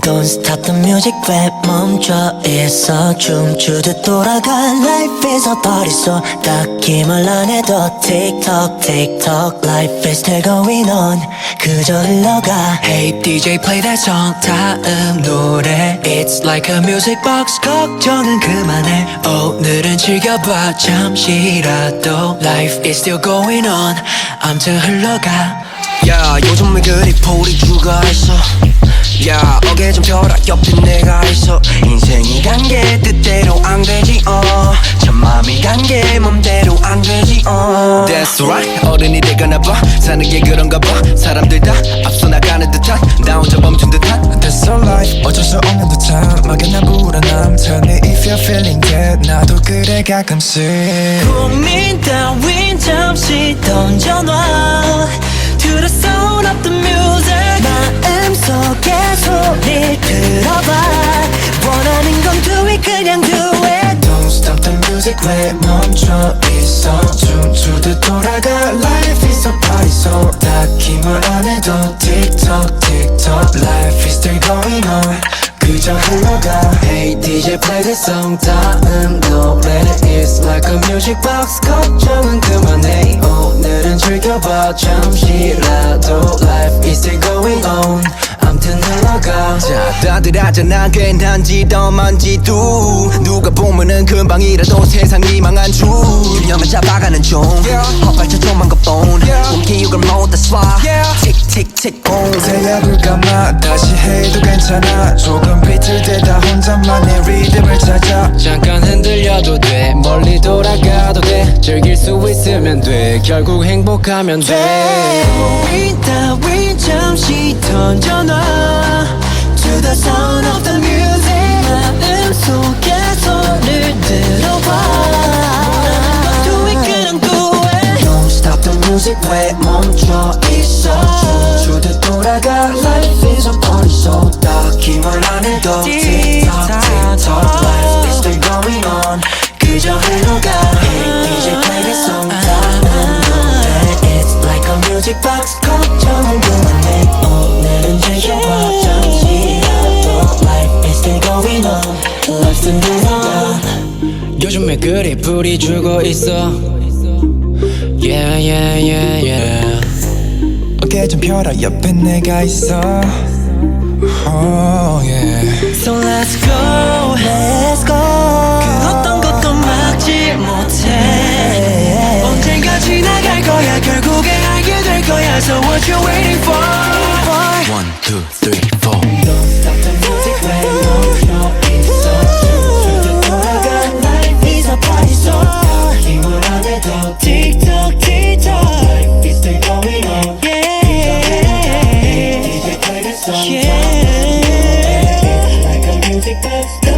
Don't stop the music 왜 멈춰 있어 춤추듯 돌아가 Life is a party so 딱히 말안 해도 TikTok TikTok Life is still going on 그저 흘러가 Hey DJ play that song 다음 노래 It's like a music box 걱정은 그만해 오늘은 즐겨봐 잠시라도 Life is still going on 암튼 흘러가 야 요즘 왜 그리 풀이 죽어있어 야 어깨 좀 펴라. 옆에 내가 있어. 인생이 간게 뜻대로 안 되지 어참 맘이 간게 맘대로 안 되지 어. That's right. 어른이 되거나 봐. 사는 게 그런가 봐. 사람들 다 앞서 나가는 듯한 나 혼자 멈춘 듯한. That's so life. 어쩔 수 없는 듯한. 막연한 불안함 Tell me if you're feeling that 나도 그래 가끔씩. 고민 따윈 잠시 던져놔 왜 멈춰 있어 춤추듯 돌아가 Life is a party so 딱히 말 안 해도 TikTok TikTok Life is still going on 그저 흘러가 Hey DJ play that song 다음 노래 It's like a music box 걱정은 그만해 오늘은 즐겨봐 잠시라도 Life is still going on 암튼 흘러가 자 다들 하잖아 괜한지 덤한지도 누가 보면은 금방이라도 세상 이 망한 줄 균형을 잡아가는 중. 헛발쳐 좀만 것뿐 움기육을 못다 쏴. 틱틱틱 공. 새벽을 감아 다시 해도 괜찮아. 조금 비틀대다 혼자만의 리듬을 찾아. 잠깐 흔들려도 돼. 멀리 돌아가도 돼. 즐길 수 있으면 돼. 결국 행복하면 돼. 따윈 잠시 던져놔 멈춰 있어 춤추듯 돌아가 Life is a party so 딱히 말안 해도 Going on 요즘에 그리 불이 주고 있어 Yeah yeah yeah yeah 어깨 좀 펴라 옆에 내가 있어 Oh yeah So let's go Let's go 그 어떤 것도 막지 못해 언젠가 지나갈 거야 결국에 알게 될 거야 So what you waiting for One, two, Yes.